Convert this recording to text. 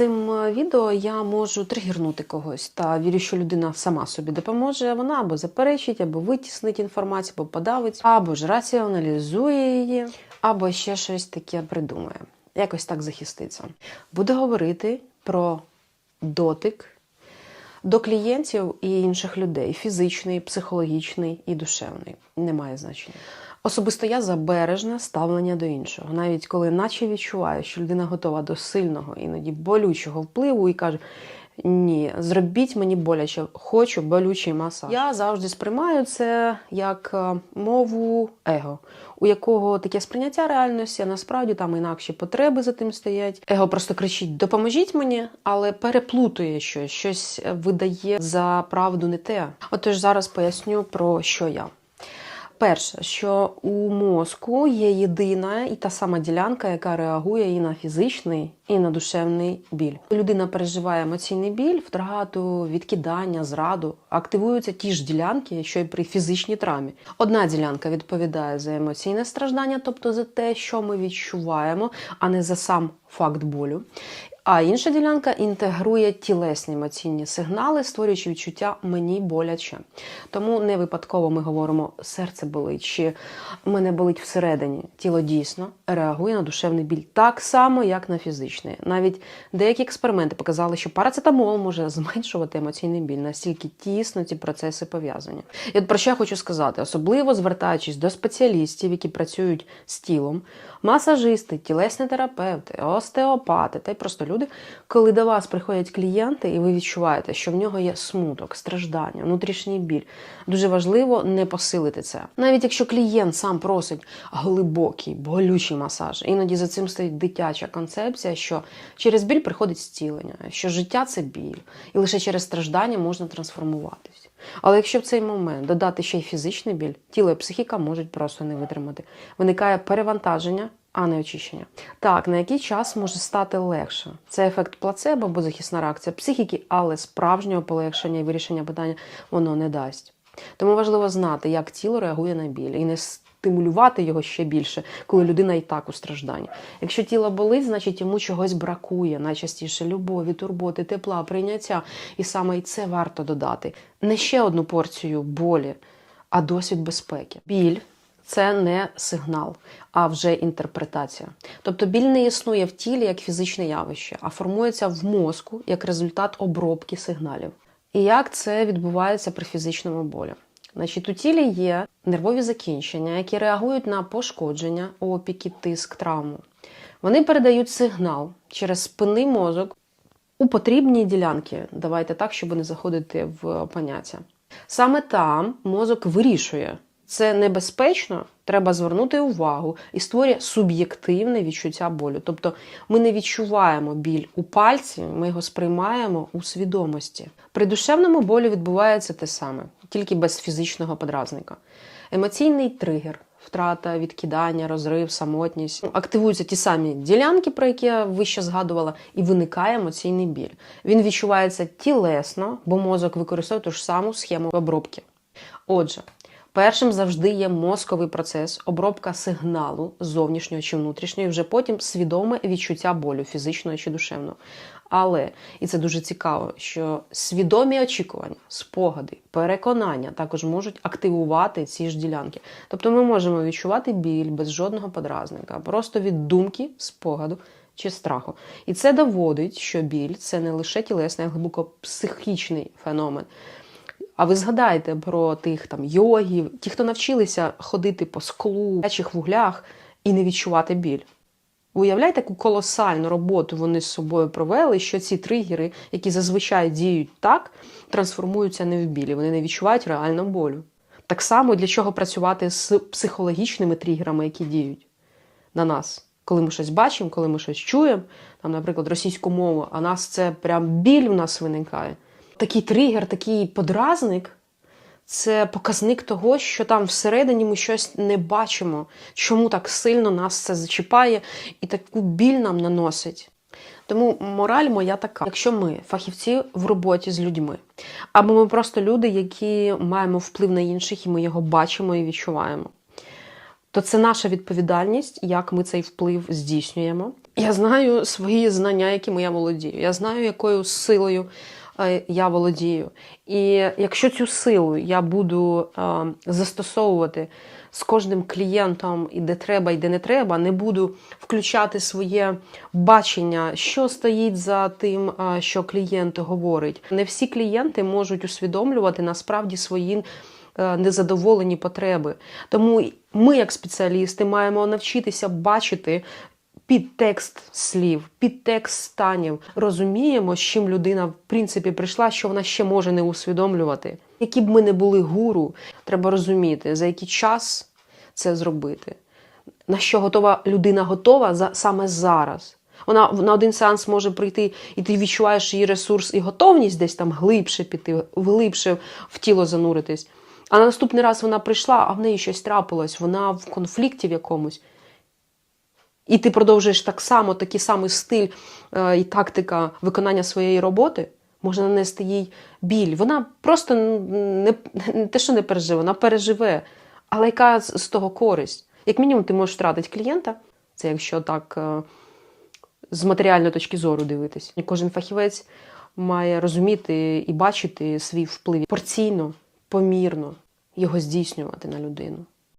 цим е, відео я можу тригернути когось та вірю, що людина сама собі допоможе. Вона або заперечить, або витіснить інформацію, або подавить, або ж раціоналізує її, або ще щось таке придумає. Якось так захиститься. Буду говорити про дотик до клієнтів і інших людей: фізичний, психологічний і душевний. Немає значення. Особисто я за бережне ставлення до іншого, навіть коли наче відчуваю, що людина готова до сильного, іноді болючого впливу і каже: ні, зробіть мені боляче, хочу болючий масаж. Я завжди сприймаю це як е, мову его, у якого таке сприйняття реальності, а насправді там інакші потреби за тим стоять. Его просто кричить: допоможіть мені, але переплутує щось, щось видає за правду не те. Отож, зараз поясню про що я. Перше, що у мозку є єдина і та сама ділянка, яка реагує і на фізичний, і на душевний біль. Людина переживає емоційний біль, втрату, відкидання, зраду. Активуються ті ж ділянки, що й при фізичній травмі. Одна ділянка відповідає за емоційне страждання, тобто за те, що ми відчуваємо, а не за сам факт болю. А інша ділянка інтегрує тілесні емоційні сигнали, створюючи відчуття мені боляче. Тому не випадково ми говоримо серце болить чи мене болить всередині. Тіло дійсно реагує на душевний біль так само, як на фізичний. Навіть деякі експерименти показали, що парацетамол може зменшувати емоційний біль, настільки тісно ці процеси пов'язані. І от про що я хочу сказати, особливо звертаючись до спеціалістів, які працюють з тілом, масажисти, тілесні терапевти, остеопати та й просто люди, коли до вас приходять клієнти, і ви відчуваєте, що в нього є смуток, страждання, внутрішній біль. Дуже важливо не посилити це. Навіть якщо клієнт сам просить глибокий, болючий масаж, іноді за цим стоїть дитяча концепція, що через біль приходить зцілення, що життя це біль, і лише через страждання можна трансформуватись. Але якщо в цей момент додати ще й фізичний біль, тіло і психіка можуть просто не витримати. Виникає перевантаження, а не очищення. Так, на який час може стати легше. Це ефект плацебо або захисна реакція психіки, але справжнього полегшення і вирішення питання воно не дасть. Тому важливо знати, як тіло реагує на біль, і не стимулювати його ще більше, коли людина і так у стражданні. Якщо тіло болить, значить йому чогось бракує, найчастіше любові, турботи, тепла, прийняття. І саме і це варто додати. Не ще одну порцію болі, а досвід безпеки. Біль це не сигнал, а вже інтерпретація. Тобто біль не існує в тілі як фізичне явище, а формується в мозку як результат обробки сигналів. І як це відбувається при фізичному болі? Значить, у тілі є нервові закінчення, які реагують на пошкодження, опіки, тиск, травму. Вони передають сигнал через спинний мозок у потрібні ділянки. Давайте так, щоб не заходити в поняття. Саме там мозок вирішує, це небезпечно, треба звернути увагу і створює суб'єктивне відчуття болю. Тобто ми не відчуваємо біль у пальці, ми його сприймаємо у свідомості. При душевному болю відбувається те саме, тільки без фізичного подразника. Емоційний тригер. Втрата, відкидання, розрив, самотність. Активуються ті самі ділянки, про які я вище згадувала, і виникає емоційний біль. Він відчувається тілесно, бо мозок використовує ту ж саму схему обробки. Отже, Першим завжди є мозковий процес, обробка сигналу зовнішнього чи внутрішнього, і вже потім свідоме відчуття болю, фізичного чи душевного. Але, і це дуже цікаво, що свідомі очікування, спогади, переконання також можуть активувати ці ж ділянки. Тобто ми можемо відчувати біль без жодного подразника, просто від думки, спогаду чи страху. І це доводить, що біль це не лише тілесний, а глибоко психічний феномен. А ви згадаєте про тих там йогів, ті, хто навчилися ходити по склу, гарячих вуглях і не відчувати біль. Уявляєте, яку колосальну роботу вони з собою провели, що ці тригери, які зазвичай діють так, трансформуються не в білі, вони не відчувають реально болю. Так само для чого працювати з психологічними тригерами, які діють на нас. Коли ми щось бачимо, коли ми щось чуємо, там, наприклад, російську мову, а нас це прям біль у нас виникає такий тригер, такий подразник це показник того, що там всередині ми щось не бачимо, чому так сильно нас це зачіпає і таку біль нам наносить. Тому мораль моя така: якщо ми фахівці в роботі з людьми, або ми просто люди, які маємо вплив на інших, і ми його бачимо і відчуваємо. то це наша відповідальність, як ми цей вплив здійснюємо. Я знаю свої знання, якими я володію. Я знаю, якою силою я володію. І якщо цю силу я буду е, застосовувати з кожним клієнтом, і де треба, і де не треба, не буду включати своє бачення, що стоїть за тим, е, що клієнт говорить. Не всі клієнти можуть усвідомлювати насправді свої е, незадоволені потреби. Тому ми, як спеціалісти, маємо навчитися бачити підтекст слів, підтекст станів. Розуміємо, з чим людина в принципі прийшла, що вона ще може не усвідомлювати. Які б ми не були гуру, треба розуміти, за який час це зробити. На що готова людина готова за, саме зараз. Вона на один сеанс може прийти, і ти відчуваєш її ресурс і готовність десь там глибше піти, глибше в тіло зануритись. А на наступний раз вона прийшла, а в неї щось трапилось, вона в конфлікті в якомусь. І ти продовжуєш так само, такий самий стиль е, і тактика виконання своєї роботи, може нанести їй біль. Вона просто не, не те, що не переживе, вона переживе. Але яка з, з того користь? Як мінімум, ти можеш втратити клієнта, це якщо так е, з матеріальної точки зору дивитись. Кожен фахівець має розуміти і бачити свій вплив порційно, помірно його здійснювати на людину.